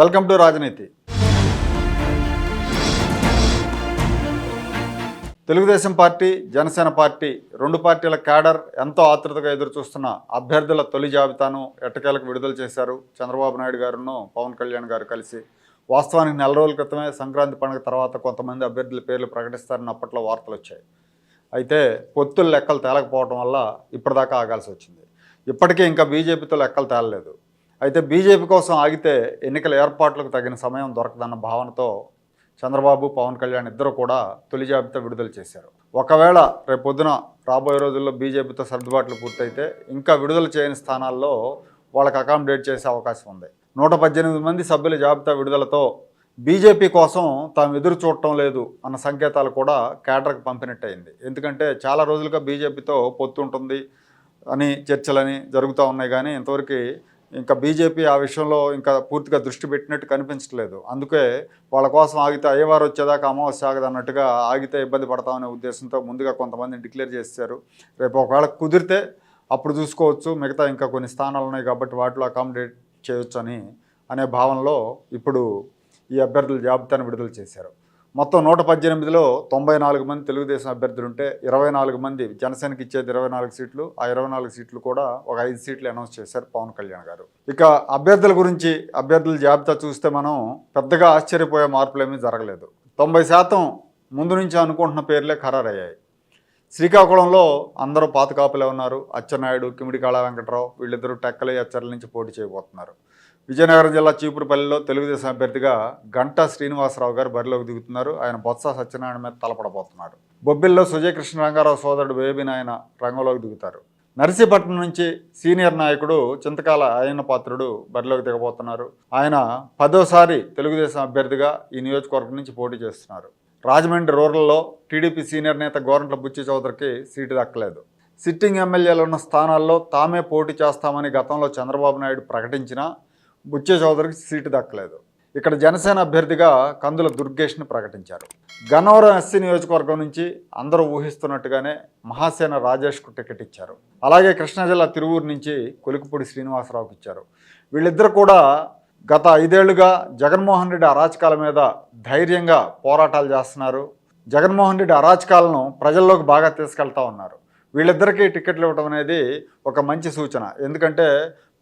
Welcome to రాజనీతి. Telugu Desam party Janasena party రెండు పార్టీల క్యాడర్ ఎంతో ఆతృతగా ఎదురుచూస్తున్న అభ్యర్థుల తొలి జాబితాను ఎట్టకేలకు విడుదల చేశారు చంద్రబాబు నాయుడు గారును పవన్ కళ్యాణ్ గారు కలిసి. వాస్తవానికి నెల రోజుల క్రితమే సంక్రాంతి పండుగ తర్వాత కొంతమంది అభ్యర్థుల పేర్లు ప్రకటిస్తారని అప్పట్లో వార్తలు వచ్చాయి. అయితే పొత్తుల లెక్కలు తేలకపోవడం వల్ల ఇప్పటిదాకా ఆగాల్సి వచ్చింది. ఇప్పటికే ఇంకా బీజేపీతో లెక్కలు తేలలేదు. అయితే బీజేపీ కోసం ఆగితే ఎన్నికల ఏర్పాట్లకు తగిన సమయం దొరకదన్న భావనతో చంద్రబాబు పవన్ కళ్యాణ్ ఇద్దరు కూడా తొలి జాబితా విడుదల చేశారు. ఒకవేళ రేపు పొద్దున రాబోయే రోజుల్లో బీజేపీతో సర్దుబాట్లు పూర్తయితే ఇంకా విడుదల చేయని స్థానాల్లో వాళ్ళకి అకామిడేట్ చేసే అవకాశం ఉంది. నూట పద్దెనిమిది మంది సభ్యుల జాబితా విడుదలతో బీజేపీ కోసం తాము ఎదురు చూడటం లేదు అన్న సంకేతాలు కూడా కేడర్కి పంపినట్టు అయింది ఎందుకంటే చాలా రోజులుగా బీజేపీతో పొత్తు ఉంటుంది అని చర్చలని జరుగుతూ ఉన్నాయి కానీ ఇంతవరకు ఇంకా బీజేపీ ఆ విషయంలో ఇంకా పూర్తిగా దృష్టి పెట్టినట్టు కనిపించట్లేదు. అందుకే వాళ్ళ కోసం ఆగితే అయ్యవారు వచ్చేదాకా అమావాస్య ఆగదు అన్నట్టుగా ఆగితే ఇబ్బంది పడతామనే ఉద్దేశంతో ముందుగా కొంతమంది డిక్లేర్ చేశారు. రేపు ఒకవేళ కుదిరితే అప్పుడు చూసుకోవచ్చు మిగతా ఇంకా కొన్ని స్థానాలు ఉన్నాయి కాబట్టి వాటిలో అకామిడేట్ చేయొచ్చు అనే భావనలో ఇప్పుడు ఈ అభ్యర్థుల జాబితాను విడుదల చేశారు. మొత్తం నూట పద్దెనిమిదిలో తొంభై నాలుగు మంది తెలుగుదేశం అభ్యర్థులు ఉంటే ఇరవై నాలుగు మంది జనసేనకి ఇచ్చేది ఇరవై నాలుగు సీట్లు. ఆ ఇరవై నాలుగు సీట్లు కూడా ఒక ఐదు సీట్లు అనౌన్స్ చేశారు పవన్ కళ్యాణ్ గారు. ఇక అభ్యర్థుల గురించి అభ్యర్థుల జాబితా చూస్తే మనం పెద్దగా ఆశ్చర్యపోయే మార్పులు ఏమీ జరగలేదు. తొంభై శాతం ముందు నుంచి అనుకుంటున్న పేర్లే ఖరారయ్యాయి. శ్రీకాకుళంలో అందరూ పాత కాపులే ఉన్నారు. అచ్చెన్నాయుడు కిమిడికాళ వెంకటరావు వీళ్ళిద్దరూ టెక్కలి అచ్చర్ల నుంచి పోటీ చేయబోతున్నారు. విజయనగరం జిల్లా చీపురుపల్లిలో తెలుగుదేశం అభ్యర్థిగా గంటా శ్రీనివాసరావు గారు బరిలోకి దిగుతున్నారు. ఆయన బొత్స సత్యనారాయణ మీద తలపడబోతున్నారు బొబ్బిల్లో సుజయకృష్ణ రంగారావు సోదరుడు బేబీ నాయన రంగంలోకి దిగుతారు. నర్సీపట్నం నుంచి సీనియర్ నాయకుడు చింతకాల ఆయన పాత్రుడు బరిలోకి దిగబోతున్నారు. ఆయన పదోసారి తెలుగుదేశం అభ్యర్థిగా ఈ నియోజకవర్గం నుంచి పోటీ చేస్తున్నారు. రాజమండ్రి రూరల్లో టీడీపీ సీనియర్ నేత గోరంట్ల బుచ్చి చౌదరికి సీటు దక్కలేదు. సిట్టింగ్ ఎమ్మెల్యేలు ఉన్న స్థానాల్లో తామే పోటీ చేస్తామని గతంలో చంద్రబాబు నాయుడు ప్రకటించినా బుచ్చే చౌదరికి సీటు దక్కలేదు. ఇక్కడ జనసేన అభ్యర్థిగా కందుల దుర్గేష్ని ప్రకటించారు. గన్నవరం ఎస్సీ నియోజకవర్గం నుంచి అందరూ ఊహిస్తున్నట్టుగానే మహాసేన రాజేష్కు టికెట్ ఇచ్చారు. అలాగే కృష్ణా జిల్లా తిరువూరు నుంచి కొలికిపూడి శ్రీనివాసరావుకి ఇచ్చారు. వీళ్ళిద్దరు కూడా గత ఐదేళ్ళుగా జగన్మోహన్ రెడ్డి అరాచకాల మీద ధైర్యంగా పోరాటాలు చేస్తున్నారు. జగన్మోహన్ రెడ్డి అరాచకాలను ప్రజల్లోకి బాగా తీసుకెళ్తా ఉన్నారు. వీళ్ళిద్దరికీ టికెట్లు ఇవ్వడం అనేది ఒక మంచి సూచన. ఎందుకంటే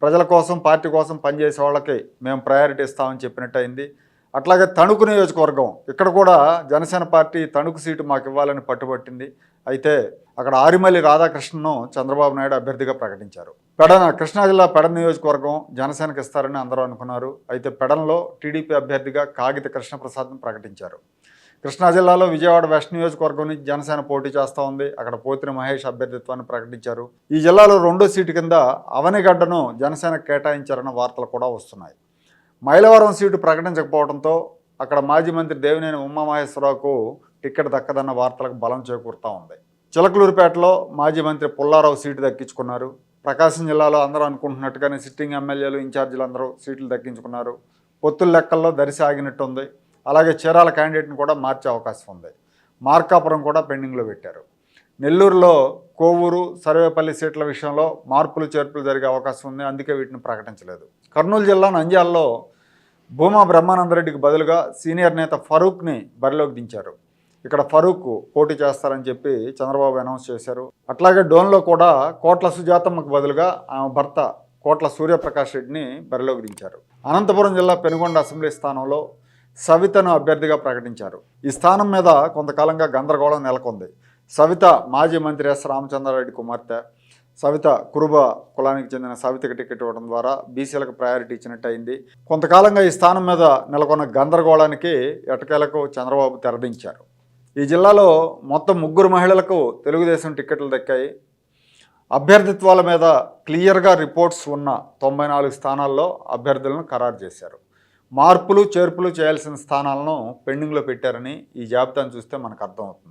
ప్రజల కోసం పార్టీ కోసం పనిచేసే వాళ్ళకి మేము ప్రయారిటీ ఇస్తామని చెప్పినట్టు అయింది. అట్లాగే తణుకు నియోజకవర్గం. ఇక్కడ కూడా జనసేన పార్టీ తణుకు సీటు మాకు ఇవ్వాలని పట్టుబట్టింది. అయితే అక్కడ ఆరిమల్లి రాధాకృష్ణను చంద్రబాబు నాయుడు అభ్యర్థిగా ప్రకటించారు. పెడన కృష్ణా జిల్లా పెడన్ నియోజకవర్గం జనసేనకి ఇస్తారని అందరూ అనుకున్నారు. అయితే పెడన్లో టీడీపీ అభ్యర్థిగా కాగిత కృష్ణప్రసాద్ను ప్రకటించారు. కృష్ణా జిల్లాలో విజయవాడ వెస్ట్ నియోజకవర్గం నుంచి జనసేన పోటీ చేస్తూ ఉంది. అక్కడ పోతిన మహేష్ అభ్యర్థిత్వాన్ని ప్రకటించారు. ఈ జిల్లాలో రెండో సీటు కింద అవనిగడ్డను జనసేన కేటాయించారన్న వార్తలు కూడా వస్తున్నాయి. మైలవరం సీటు ప్రకటించకపోవడంతో అక్కడ మాజీ మంత్రి దేవినేని ఉమామహేశ్వరరావుకు టిక్కెట్ దక్కదన్న వార్తలకు బలం చేకూరుతూ ఉంది. చిలకలూరుపేటలో మాజీ మంత్రి పుల్లారావు సీటు దక్కించుకున్నారు. ప్రకాశం జిల్లాలో అందరూ అనుకుంటున్నట్టుగానే సిట్టింగ్ ఎమ్మెల్యేలు ఇన్ఛార్జీలు అందరూ సీట్లు దక్కించుకున్నారు. పొత్తుల లెక్కల్లో దరిసి ఆగినట్టుంది అలాగే చీరాల క్యాండిడేట్ని కూడా మార్చే అవకాశం ఉంది. మార్కాపురం కూడా పెండింగ్లో పెట్టారు. నెల్లూరులో కోవూరు సర్వేపల్లి సీట్ల విషయంలో మార్పులు చేర్పులు జరిగే అవకాశం ఉంది. అందుకే వీటిని ప్రకటించలేదు. కర్నూలు జిల్లా నంద్యాలలో భూమా బ్రహ్మానందరెడ్డికి బదులుగా సీనియర్ నేత ఫరూక్ని బరిలోకి దించారు. ఇక్కడ ఫరూక్ పోటీ చేస్తారని చెప్పి చంద్రబాబు అనౌన్స్ చేశారు. అట్లాగే డోన్లో కూడా కోట్ల సుజాతమ్మకు బదులుగా ఆమె భర్త కోట్ల సూర్యప్రకాష్ రెడ్డిని బరిలోకి దించారు. అనంతపురం జిల్లా పెనుగొండ అసెంబ్లీ స్థానంలో సవితను అభ్యర్థిగా ప్రకటించారు. ఈ స్థానం మీద కొంతకాలంగా గందరగోళం నెలకొంది. సవిత మాజీ మంత్రి ఎస్ రామచంద్రారెడ్డి కుమార్తె సవిత కురుబ కులానికి చెందిన సవితకి టికెట్ ఇవ్వడం ద్వారా బీసీలకు ప్రయారిటీ ఇచ్చినట్టు అయింది కొంతకాలంగా ఈ స్థానం మీద నెలకొన్న గందరగోళానికి ఎటకేలకు చంద్రబాబు తెరదించారు. ఈ జిల్లాలో మొత్తం ముగ్గురు మహిళలకు తెలుగుదేశం టికెట్లు దక్కాయి. అభ్యర్థిత్వాల మీద క్లియర్గా రిపోర్ట్స్ ఉన్న తొంభై నాలుగు స్థానాల్లో అభ్యర్థులను ఖరారు చేశారు. మార్పులు చేర్పులు చేయాల్సిన స్థానాలను పెండింగ్లో పెట్టారని ఈ జాబితాను చూస్తే మనకు అర్థమవుతుంది.